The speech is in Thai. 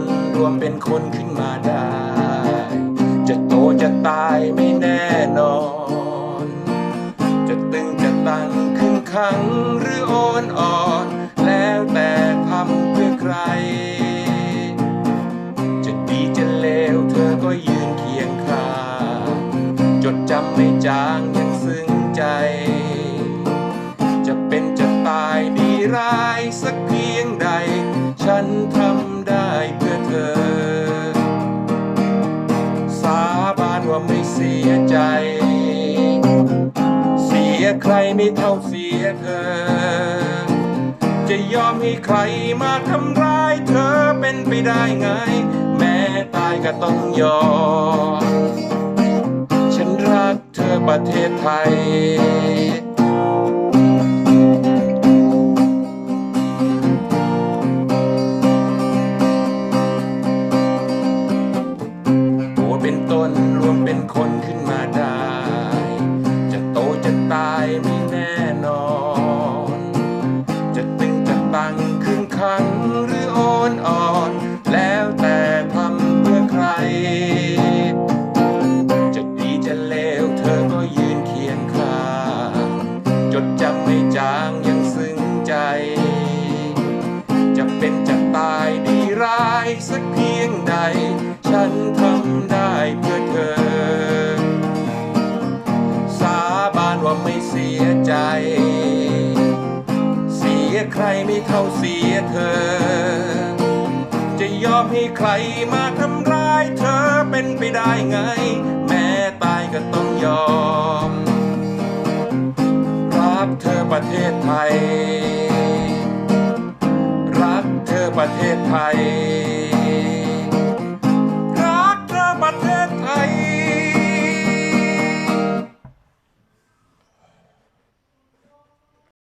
นรวมเป็นคนขึ้นมาได้ จะโตจะตายไม่แน่นอน จะตึงจะตังขึ้นขังหรือโอนอ่อน แล้วแต่ทำเพื่อใคร จะดีจะเลวเธอก็ยืนเคียงข้างจดจำไม่จางยังซึ้งใจ จะเป็นจะตายดีร้ายสักเพียงใด ฉันทำ ว่าไม่เสียใจ เสียใครไม่เท่าเสียเธอ จะยอมให้ใครมาทำร้ายเธอเป็นไปได้ไง แม้ตายก็ต้องยอม ฉันรักเธอประเทศไทย นรวมเป็นคนขึ้นมาได้ จะโตจะตายไม่แน่นอน จะตึงจะตังครึ่งขังหรือโอนอ่อน แล้วแต่ทำเพื่อใคร จะดีจะเลวเธอก็ยืนเคียงข้างจดจำไม่จางยังซึ้งใจ จะเป็นจะตายดีร้ายสักเพียงใด ฉันทำได้เพื่อ อ สาบานว่าไม่เสียใจ เสียใครไม่เท่าเสียเธอ จะยอมให้ใครมาทำร้ายเธอเป็นไปได้ไง แม้ตายก็ต้องยอม รักเธอประเทศไทย รักเธอประเทศไทย